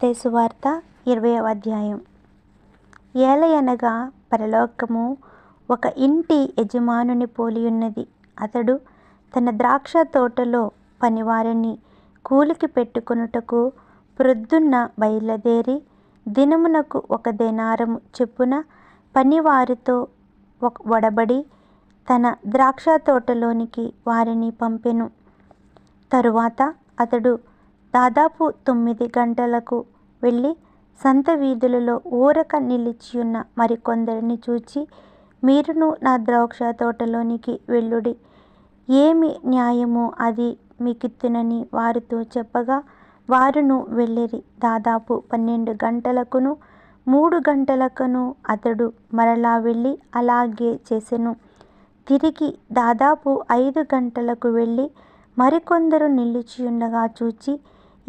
మత్తయి సువార్త అధ్యాయం. ఏలయనగా పరలోకము ఒక ఇంటి యజమానుని పోలియున్నది. అతడు తన ద్రాక్ష తోటలో పనివారిని కూలికి పెట్టుకొనుటకు ప్రొద్దున్న బయలుదేరి దినమునకు ఒక దేనారము చెప్పున పనివారితో ఒడబడి తన ద్రాక్ష తోటలోనికి వారిని పంపెను. తరువాత అతడు దాదాపు తొమ్మిది గంటలకు వెళ్ళి సంత వీధులలో ఊరక నిలిచియున్న మరికొందరిని చూచి మీరును నా ద్రాక్ష తోటలోనికి వెళ్ళుడి. ఏమి న్యాయమో అది మీకిత్తునని వారితో చెప్పగా వారును వెళ్ళిరి. దాదాపు పన్నెండు గంటలకును మూడు గంటలకును అతడు మరలా వెళ్ళి అలాగే చేసెను. తిరిగి దాదాపు ఐదు గంటలకు వెళ్ళి మరికొందరు నిలిచియుండగా చూచి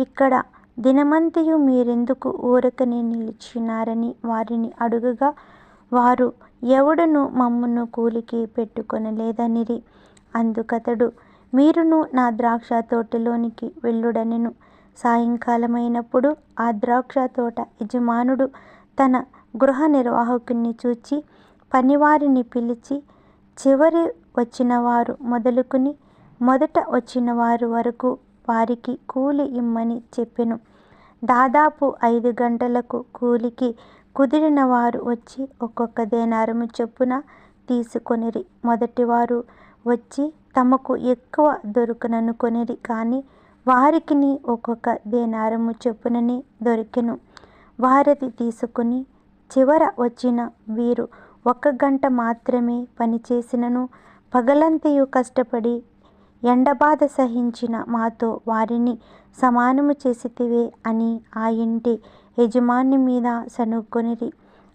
ఇక్కడ దినమంతయు మీరెందుకు ఊరకనే నిలిచినారని వారిని అడుగగా వారు ఎవడును మమ్మును కూలికి పెట్టుకొనలేదనిరి. అందుకతడు మీరును నా ద్రాక్ష తోటలోనికి వెళ్ళుడనెను. సాయంకాలమైనప్పుడు ఆ ద్రాక్ష తోట యజమానుడు తన గృహ నిర్వాహకుని చూచి పనివారిని పిలిచి చివరి వచ్చినవారు మొదలుకుని మొదట వచ్చిన వారు వరకు వారికి కూలి ఇమ్మని చెప్పెను. దాదాపు ఐదు గంటలకు కూలికి కుదిరిన వారు వచ్చి ఒక్కొక్క దేనారము చొప్పున తీసుకొనిరి. మొదటివారు వచ్చి తమకు ఎక్కువ దొరుకుననుకొనిరి కానీ వారికిని ఒక్కొక్క దేనారము చొప్పుననే దొరికెను. వారది తీసుకుని చివర వచ్చిన వీరు ఒక్క గంట మాత్రమే పనిచేసినను. పగలంతయు కష్టపడి ఎండబాధ సహించిన మాతో వారిని సమానము చేసితివే అని ఆ ఇంటి యజమాని మీద సనుక్కొనిరి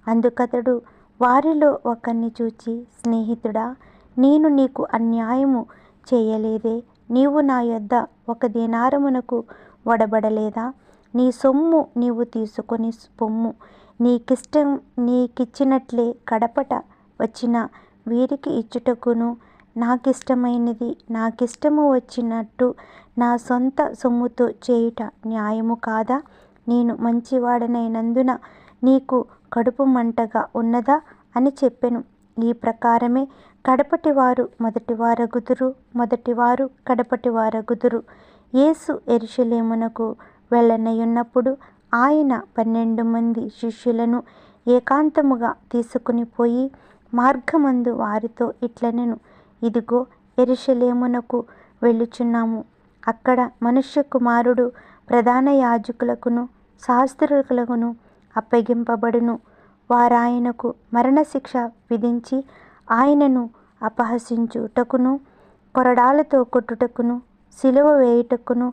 అందుకతడు వారిలో ఒకరిని చూచి స్నేహితుడా నేను నీకు అన్యాయము చేయలేదే. నీవు నా యొద్ద ఒక దినారమునకు వడబడలేదా? నీ సొమ్ము నీవు తీసుకొని పొమ్ము. నీకిష్టం నీకిచ్చినట్లే కడపట వచ్చిన వీరికి ఇచ్చుటకును నాకు ఇష్టమైనది నాకు ఇష్టము వచ్చినట్టు నా సొంత సొమ్ముతో చేయుట న్యాయము కాదా? నేను మంచివాడనైనందున నీకు కడుపు మంటగా ఉన్నదా అని చెప్పెను. ఈ ప్రకారమే కడపటివారు మొదటివారగుదురు మొదటివారు కడపటివారగుదురు. యేసు ఎరుషలేమునకు వెళ్ళనయున్నప్పుడు ఆయన పన్నెండు మంది శిష్యులను ఏకాంతముగా తీసుకుని పోయి మార్గమందు వారితో ఇట్లనెను. ఇదిగో ఎరుషలేమునకు వెళ్ళుచున్నాము. అక్కడ మనుష్య కుమారుడు ప్రధాన యాజకులకును శాస్త్రులకును అప్పగింపబడును. వారాయనకు మరణశిక్ష విధించి ఆయనను అపహసించుటకును కొరడాలతో కొట్టుటకును సిలువ వేయుటకును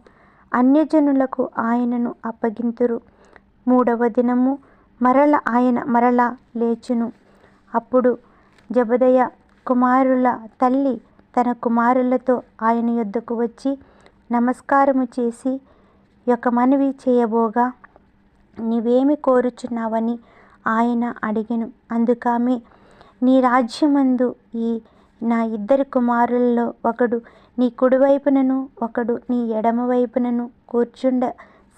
అన్యజనులకు ఆయనను అప్పగింతురు. మూడవ దినము మరల ఆయన మరల లేచును. అప్పుడు జబదయ కుమారుల తల్లి తన కుమారులతో ఆయన యొద్దకు వచ్చి నమస్కారము చేసి ఒక మనవి చేయబోగా నీవేమి కోరుచున్నావని ఆయన అడిగెను. అందుకామె నీ రాజ్యమందు ఈ నా ఇద్దరు కుమారులలో ఒకడు నీ కుడివైపునను ఒకడు నీ ఎడమ వైపునను కూర్చుండ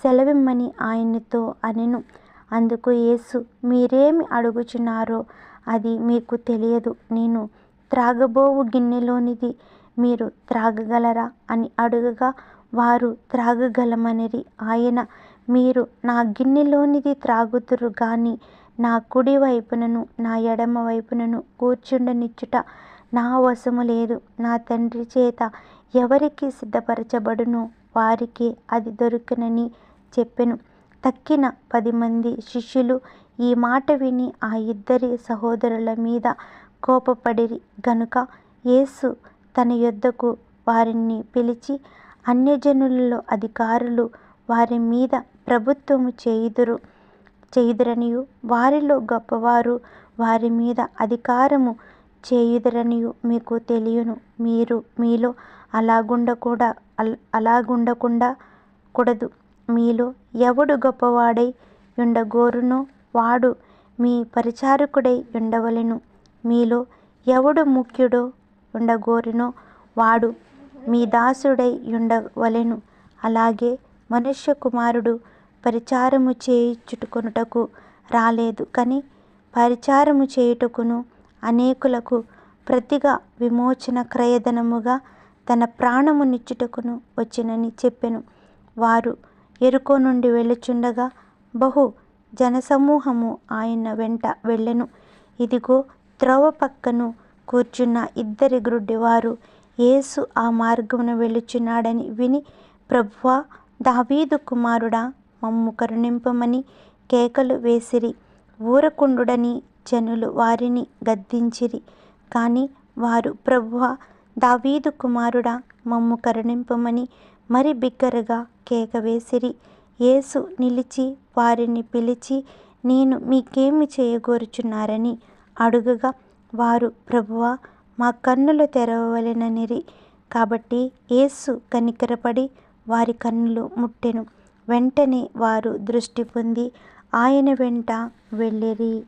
సెలవిమ్మని ఆయనతో అనెను. అందుకు యేసు మీరేమి అడుగుచున్నారో అది మీకు తెలియదు. నేను త్రాగబోవు గిన్నెలోనిది మీరు త్రాగగలరా? అని అడుగగా వారు త్రాగగలమనిరి. ఆయన మీరు నా గిన్నెలోనిది త్రాగుదురు గాని నా కుడి వైపునను నా ఎడమ వైపునను కూర్చుండనిచ్చుట నా వశము లేదు. నా తండ్రి చేత ఎవరికి సిద్ధపరచబడునో వారికే అది దొరుకునని చెప్పెను. తక్కిన పది మంది శిష్యులు ఈ మాట విని ఆ ఇద్దరి సహోదరుల మీద కోపపడిరి గనుక యేసు తన యొద్దకు వారిని పిలిచి అన్యజనులలో అధికారులు వారి మీద ప్రభుత్వము చేయుదురు చేయుదురనియు. వారిలో గొప్పవారు వారి మీద అధికారము చేయుదరనియు మీకు తెలియను. మీరు మీలో అలాగుండకూడా అలాగుండకుండా కూడదు. మీలో ఎవడు గొప్పవాడై ఉండగోరునో వాడు మీ పరిచారకుడై ఉండవలెను. మీలో ఎవడు ముఖ్యుడో ఉండగోరునో వాడు మీ దాసుడై ఉండవలెను. అలాగే మనుష్య కుమారుడు పరిచారము చేయుచుకొనుటకు రాలేదు. కానీ పరిచారము చేయుటకును అనేకులకు ప్రతిగా విమోచన క్రయధనముగా తన ప్రాణమునిచ్చుటకును వచ్చినని చెప్పెను. వారు ఎరుకో నుండి వెళ్ళుచుండగా బహు జనసమూహము ఆయన వెంట వెళ్ళెను. ఇదిగో త్రోవ పక్కను కూర్చున్న ఇద్దరి గ్రుడ్డివారు యేసు ఆ మార్గమున వెళుచున్నాడని విని ప్రభువా దావీదు కుమారుడా మమ్ము కరుణింపమని కేకలు వేసిరి. ఊరకుండుడని జనులు వారిని గద్దించిరి. కానీ వారు ప్రభువ దావీదు కుమారుడా మమ్ము కరుణింపమని మరి బిగ్గరగా కేక వేసిరి. యేసు నిలిచి వారిని పిలిచి నేను మీకేమి చేయగోరుచున్నారని అడుగగా వారు ప్రభువా మా కన్నులు తెరవవలెననిరి. కాబట్టి యేసు కనికరపడి వారి కన్నులు ముట్టెను. వెంటనే వారు దృష్టి పొంది ఆయన వెంట వెళ్ళిరి.